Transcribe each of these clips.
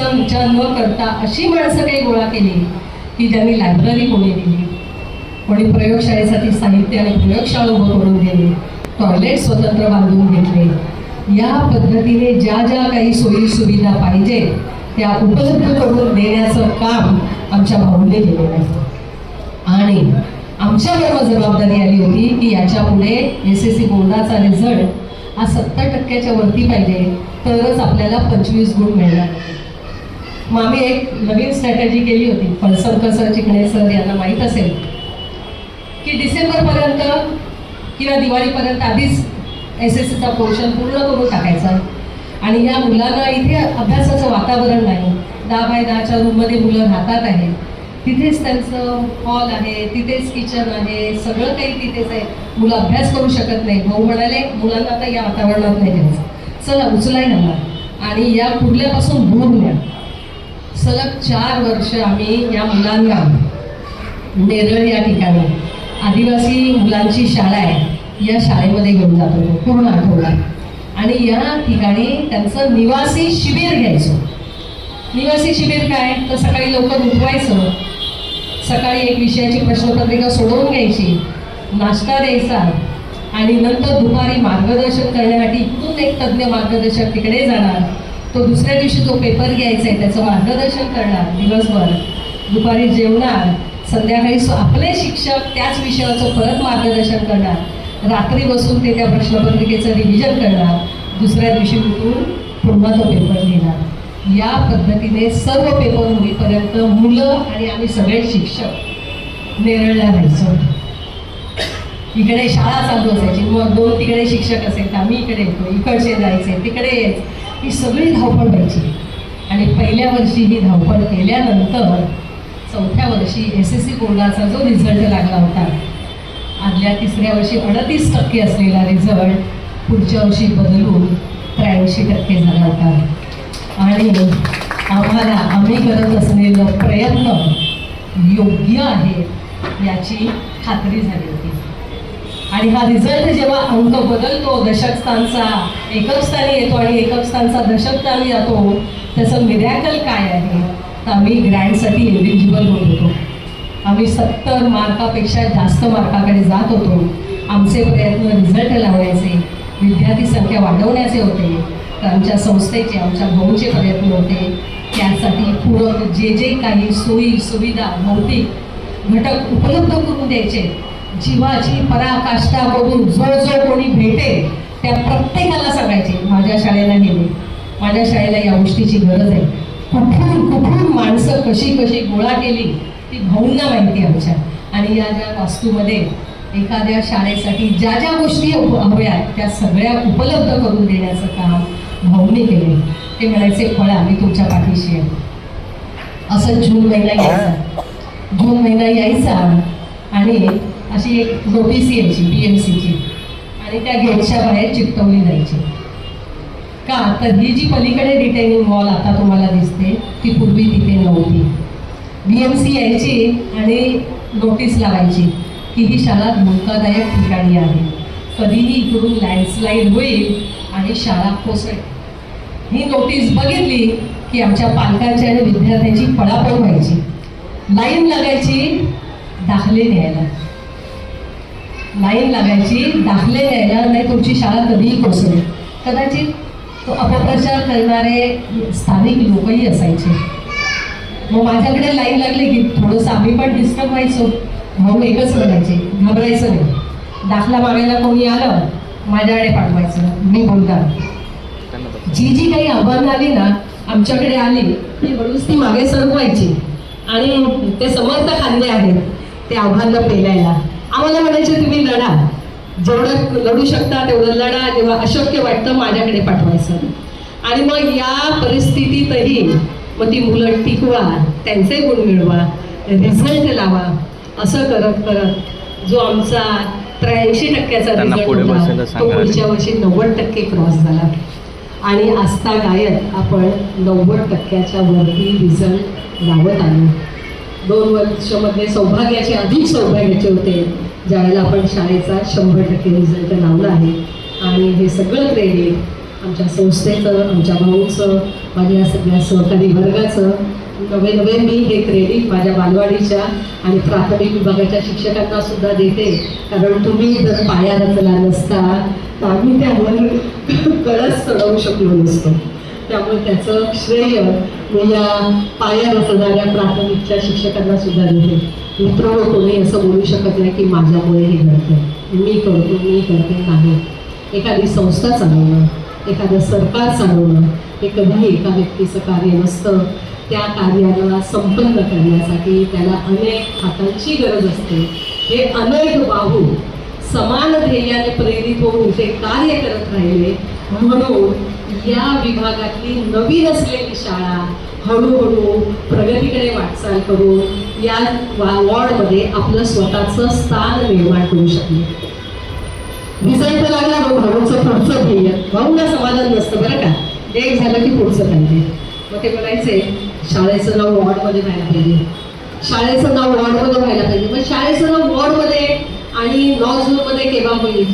आमचा विचार न करता अशी माणसं काही गोळा केली की ज्यांनी लायब्ररी कोणी दिली. कोणी प्रयोगशाळेसाठी साहित्य आणि प्रयोगशाळा उभं करून दिली टॉयलेट स्वतंत्र बांधून घेतले. या पद्धतीने ज्या ज्या काही सोयी सुविधा पाहिजे त्या उपलब्ध करून देण्याचं काम आमच्या भाऊने केलेलं आहे. आणि आमच्यावर जबाबदारी आली होती की याच्यापुढे एस एस सी बोर्डाचा रिझल्ट हा सत्तर टक्क्याच्या वरती पाहिजे तरच आपल्याला पंचवीस गुण मिळणार. मग आम्ही एक नवीन स्ट्रॅटेजी केली होती. फळसरकर सर चिकणे सर यांना माहीत असेल की डिसेंबरपर्यंत किंवा दिवाळीपर्यंत आधीच एस एस सीचा पोर्शन पूर्ण करून टाकायचा. आणि या मुलांना इथे अभ्यासाचं वातावरण नाही. दहा बाय दहाच्या रूममध्ये मुलं राहतात आहे. तिथेच त्यांचं हॉल आहे तिथेच किचन आहे सगळं काही तिथेच आहे. मुलं अभ्यास करू शकत नाही. भाऊ म्हणाले मुलांना आता या वातावरणात नाही द्यायचं चला उचलाय ना आणि या पुढल्यापासून दूर न्या सलग चार वर्ष आम्ही या मुलांना म्हणजे नेरळ या ठिकाणी आदिवासी मुलांची शाळा आहे या शाळेमध्ये घेऊन जात होतो पूर्ण आठवडा. आणि या ठिकाणी त्यांचं निवासी शिबिर घ्यायचो. निवासी शिबिर काय? तर सकाळी लवकर उठवायचं. सकाळी एक विषयाची प्रश्नपत्रिका सोडवून घ्यायची नाश्ता द्यायचा आणि नंतर दुपारी मार्गदर्शन करण्यासाठी इथून एक तज्ज्ञ मार्गदर्शक तिकडे जाणार. तो दुसऱ्या दिवशी जो पेपर घ्यायचा आहे त्याचं मार्गदर्शन करणार दिवसभर. दुपारी जेवणार संध्याकाळी आपले शिक्षक त्याच विषयाचं परत मार्गदर्शन करणार. रात्री बसून ते त्या प्रश्नपत्रिकेचं रिव्हिजन करणार. दुसऱ्या दिवशी उठून पुन्हा तो पेपर लिहिणार. या पद्धतीने सर्व पेपर होईपर्यंत मुलं आणि आम्ही सगळे शिक्षक नेरळला राहायचो. इकडे शाळा चालू असायची. मग दोन तिकडे शिक्षक असेल तर आम्ही इकडे येतो. इकडचे जायचे तिकडे यायचे. ही सगळी धावपळ व्हायची. आणि पहिल्या वर्षी ही धावपळ केल्यानंतर चौथ्या वर्षी एस एस सी बोर्डाचा जो रिझल्ट लागला होता आदल्या तिसऱ्या वर्षी अडतीस टक्के असलेला रिझल्ट पुढच्या वर्षी बदलून त्र्याऐंशी टक्के झाला होता. आणि आम्हाला आम्ही करत असलेलं प्रयत्न योग्य आहे याची खात्री झाली होती. आणि हा रिझल्ट जेव्हा अंक बदलतो दशक स्थानचा एकक स्थानी येतो आणि एकक स्थानचा दशक स्थानी जातो त्याचं मिरॅकल काय आहे? तर आम्ही ग्रँडसाठी एलिजिबल होत होतो. आम्ही सत्तर मार्कापेक्षा जास्त मार्काकडे जात होतो. आमचे प्रयत्न रिझल्ट लावण्याचे विद्यार्थी संख्या वाढवण्याचे होते तर आमच्या संस्थेचे आमच्या भाऊचे प्रयत्न होते. त्यासाठी पूरक जे जे काही सोयी सुविधा भौतिक घटक उपलब्ध करून द्यायचे जीवाची पराकाष्ठा करून जो जो कोणी भेटेल त्या प्रत्येकाला सांगायचे माझ्या शाळेला गेले माझ्या शाळेला या गोष्टीची गरज आहे. कुठून कुठून माणसं कशी कशी गोळा केली ती भाऊंना माहिती आमच्या. आणि या ज्या वास्तूमध्ये एखाद्या शाळेसाठी ज्या ज्या गोष्टी हव्या आहेत त्या सगळ्या उपलब्ध करून देण्याचं काम भाऊंनी केले ते म्हणायचे फळ आम्ही तुमच्या पाठीशी आहे. असं जून महिना यायचा. जून महिना यायचा आणि अशी एक नोटीस यायची बी एम सीची. आणि त्या गेटच्या बाहेर चिकटवली जायची. का? तर ही जी पलीकडे रिटेनिंग वॉल आता तुम्हाला दिसते ती पूर्वी तिथे नव्हती. बी एम सी यायची आणि नोटीस लावायची की ही शाळा धोकादायक ठिकाणी आहे. कधीही इकडून लँडस्लाईड होईल आणि शाळा कोसळेल. ही नोटीस बघितली की आमच्या पालकांची आणि विद्यार्थ्यांची पळापळ व्हायची. लाईन लागायची दाखले न्यायला. लाईन लागायची दाखले न्यायला नाही तुमची शाळा कधीही कोसळेल कदाचित तो अपप्रचार करणारे स्थानिक लोकही असायचे. मग माझ्याकडे लाईन लागली की थोडंसं आम्ही पण डिस्टर्ब व्हायचो. भाऊ एकच म्हणायचे घाबरायचं नाही. दाखला मागायला कोणी आलं माझ्याकडे पाठवायचं. मी बोलणार. जी जी काही आव्हानं आली ना आमच्याकडे आली ती हळूच ती मागे सरकवायची. आणि ते समर्थ खांदे आहेत ते आव्हानं पेलायला. आम्हाला म्हणायचे तुम्ही लढा. जेवढं लढू शकता तेवढं लढा जेव्हा अशक्य वाटतं माझ्याकडे पाठवायचं. आणि मग या परिस्थितीतही मग ती मुलं टिकवा त्यांचे गुण मिळवा रिझल्ट लावा असं करत करत जो आमचा त्र्याऐंशी टक्क्याचा रिझल्ट होता तो. पुढच्या वर्षी नव्वद टक्के क्रॉस झाला. आणि आस्था गायत आपण नव्वद टक्क्याच्या वरती रिझल्ट लावत आलो. दोन वर्षामध्ये सौभाग्याचे अधिक सौभाग्याचे होते. ज्यावेळेला आपण शाळेचा शंभर टक्के रिझल्ट लावला आहे. आणि हे सगळं क्रेडिट आमच्या संस्थेचं आमच्या भाऊचं माझ्या सगळ्या सहकारी वर्गाचं नवे नवे मी हे क्रेडिट माझ्या बालवाडीच्या आणि प्राथमिक विभागाच्या शिक्षकांना सुद्धा देते. कारण तुम्ही जर पाया रचला नसता तर आम्ही त्यावर कळस चढवू शकलो नसतो. त्यामुळे त्याचं श्रेय मी या पाया रचणाऱ्या प्राथमिकच्या शिक्षकांना सुद्धा दिले मित्र कोणी असं बोलू शकत नाही की माझ्यामुळे हे घडतं मी करतो मी करते नाही. एखादी संस्था चालवणं एखादं सरकार चालवणं हे कधीही एका व्यक्तीचं कार्य नसतं. त्या कार्याला संपन्न करण्यासाठी त्याला अनेक हातांची गरज असते. हे अनेक बाहू समान ध्येयाने प्रेरित होऊन ते कार्य करत राहिले म्हणून या विभागातली नवीन असलेली शाळा हळूहळू प्रगतीकडे वाटचाल करून या वॉर्डमध्ये आपलं स्वतःचं स्थान निर्माण करू शकले. डिझाईन तर लागला मग भाऊचं पुढचं ध्येय. भाऊला समाधान नसतं बरं का. एक झालं की पुढचं पाहिजे. मग ते म्हणायचे शाळेचं नाव वॉर्डमध्ये व्हायला पाहिजे. शाळेचं नाव वॉर्डमध्ये व्हायला पाहिजे. मग शाळेचं नाव वॉर्डमध्ये आणि नॉ झोनमध्ये केव्हा होईल?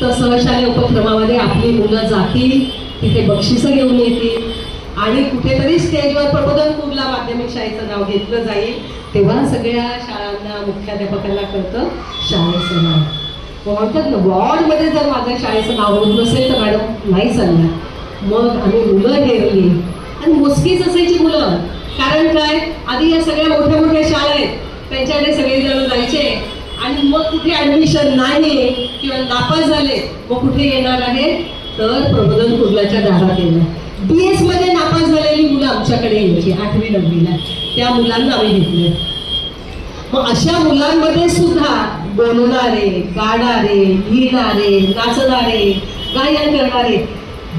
तर सहशाले उपक्रमामध्ये आपली मुलं जातील तिथे बक्षिसं घेऊन येतील. आणि कुठेतरी स्टेजवर प्रबोधनपूरला माध्यमिक शाळेचं नाव घेतलं जाईल तेव्हा सगळ्या शाळांना मुख्याध्यापकांना कळतं शाळेचं नाव. म्हणतात ना वॉर्डमध्ये जर माझ्या शाळेचं नाव होत नसेल तर मॅडम नाही चालणार. मग आम्ही मुलं घेरली. आणि मोजकीच असायची मुलं. कारण काय? आधी या सगळ्या मोठ्या मोठ्या शाळा आहेत. त्यांच्याकडे सगळेजण जायचे. आणि मग कुठे ऍडमिशन नाही किंवा नापास झाले मग कुठे येणार आहे? तर प्रबोधन कुर्लाच्या दारात येणार बी एसमध्ये नापास झालेली मुलं आमच्याकडे यायची आठवी नववीला. त्या मुलांना आम्ही घेतले. मग अशा मुलांमध्ये सुद्धा बोलणारे गाणारे लिहिणारे नाचणारे गायन करणारे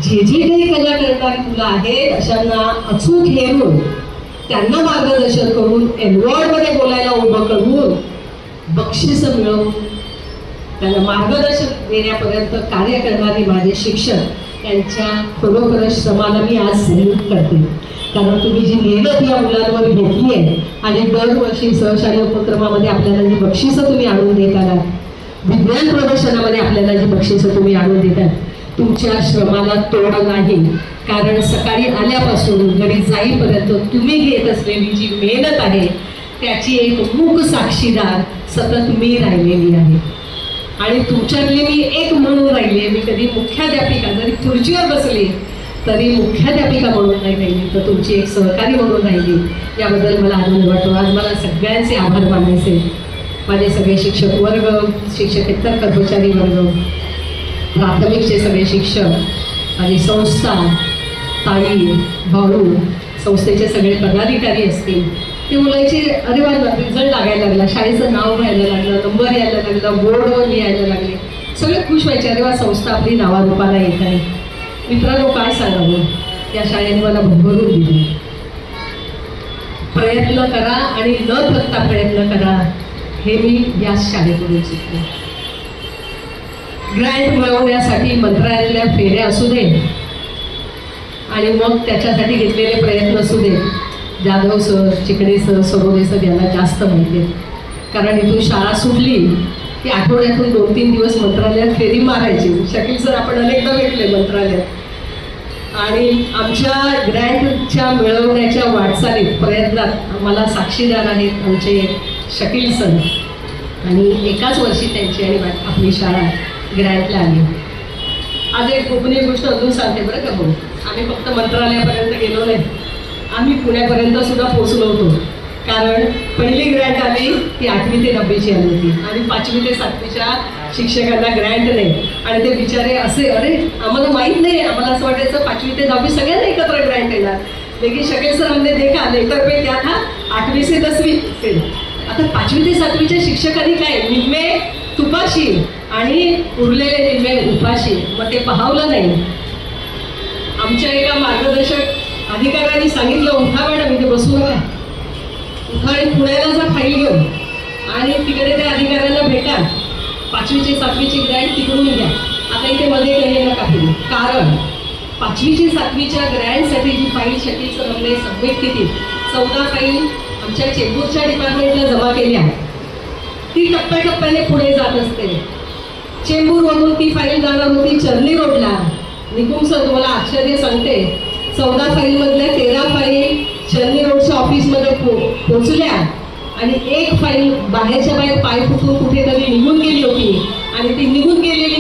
जे जे काही कला करणारी मुलं आहेत अशांना अचूक हेरून त्यांना मार्गदर्शन करून एनवॉर्डमध्ये बोलायला उभं करून बक्षीस मिळवून त्यांना मार्गदर्शन देण्यापर्यंत कार्य करणारे माझे शिक्षक यांच्या खरोखरच श्रमाला मी आज सल्यूट करते. कारण तुम्ही जी मेहनत या मुलांवर घेतली आहे आणि दरवर्षी सहशालेय उपक्रमामध्ये आपल्याला जी बक्षिसं तुम्ही आणून देत आहात विज्ञान प्रदर्शनामध्ये आपल्याला जी बक्षिसं तुम्ही आणून देतात तुमच्या श्रमाला तोड नाही. कारण सकाळी आल्यापासून घरी जाईपर्यंत तुम्ही घेत असलेली जी मेहनत आहे त्याची एक मूक साक्षीदार सतत मी राहिलेली आहे. आणि तुमच्यातली मी एक म्हणून राहिली आहे. मी कधी मुख्याध्यापिका जरी खुर्चीवर बसली तरी मुख्याध्यापिका म्हणून नाही राहिली तर तुमची एक सहकारी म्हणून राहिली. याबद्दल मला आनंद वाटतो. आज मला सगळ्यांचे आभार मानायचे. माझे सगळे शिक्षक वर्ग शिक्षकेतर कर्मचारी वर्ग प्राथमिकचे सगळे शिक्षक आणि संस्था ताई भाऊ संस्थेचे सगळे पदाधिकारी असतील. ती मुलाची अरे वा रिझल्ट लागायला लागला. शाळेचं नाव व्हायला लागलं नंबर यायला लागला बोर्ड लिहायला लागले. सगळे खुश व्हायचे अरे वा संस्था आपली नावारूपाला येत आहे. मित्रांनो काय सांगावं? या शाळेने मला भरभरून दिली. प्रयत्न करा आणि न थकता प्रयत्न करा. हे मी या शाळेकडून शिकले. ग्रँट मिळवण्यासाठी मंत्रालयातल्या फेऱ्या असू दे. आणि मग त्याच्यासाठी घेतलेले प्रयत्न असू दे. Jadhav sir Chikade sir Sarode sir यांना जास्त माहिती कारण इथून शाळा सुटली की आठवड्यातून दोन तीन दिवस मंत्रालयात फेरी मारायची. शकील सर आपण अनेकदा भेटले मंत्रालयात. आणि आमच्या ग्रँटच्या मिळवण्याच्या वाटचालीत प्रयत्नात आम्हाला साक्षीदार आहेत आमचे शकील सर. आणि एकाच वर्षी त्यांची आणि आपली शाळा ग्रँटला आली. आज एक गोपनीय गोष्ट अजून सांगते बरं का भाऊ. आम्ही फक्त मंत्रालयापर्यंत गेलो नाही. आम्ही पुण्यापर्यंत सुद्धा पोचलो होतो. कारण पहिली ग्रँट आली ती आठवी ते नववीची आली होती. आणि पाचवी ते सातवीच्या शिक्षकांना ग्रँट नाही. आणि ते बिचारे असे अरे आम्हाला माहीत नाही. आम्हाला असं वाटायचं पाचवी ते दहावी सगळ्यांना एकत्र ग्रँट येणार. लेकिन शकेल सर हमने देखा लेटर पे क्या था? आठवी से दसवी से. आता पाचवी ते सातवीच्या शिक्षकांनी काय? निम्मे तुपाशी आणि उरलेले निम्मे उपाशी. मग ते पाहावलं नाही. आमच्या एका मार्गदर्शक अधिकाऱ्यांनी सांगितलं उठा मॅडम इथे बसू नका उठा आणि पुण्याला जा फाईल घेऊन. आणि तिकडे त्या अधिकाऱ्यांना भेटा. पाचवीची सातवीची ग्रँड तिकडून घ्या. आता इथे मध्ये काही. नका कारण पाचवीची सातवीच्या ग्रँडसाठी जी फाईल शकील सरमने सबमिट केली चौदा फाईल आमच्या चेंबूरच्या डिपार्टमेंटला जमा केल्या. ती टप्प्याटप्प्याने पुढे जात असते. चेंबूरवरून ती फाईल जाणार होती चर्नी रोडला. निकुम सर तुम्हाला आश्चर्य सांगते. चौदा फाईलमधल्या तेरा फाईल शनी रोडच्या ऑफिसमध्ये पो पोचल्या आणि एक फाईल बाहेरच्या बाहेर पाय फुटून कुठेतरी निघून गेली होती. आणि ती निघून गेलेली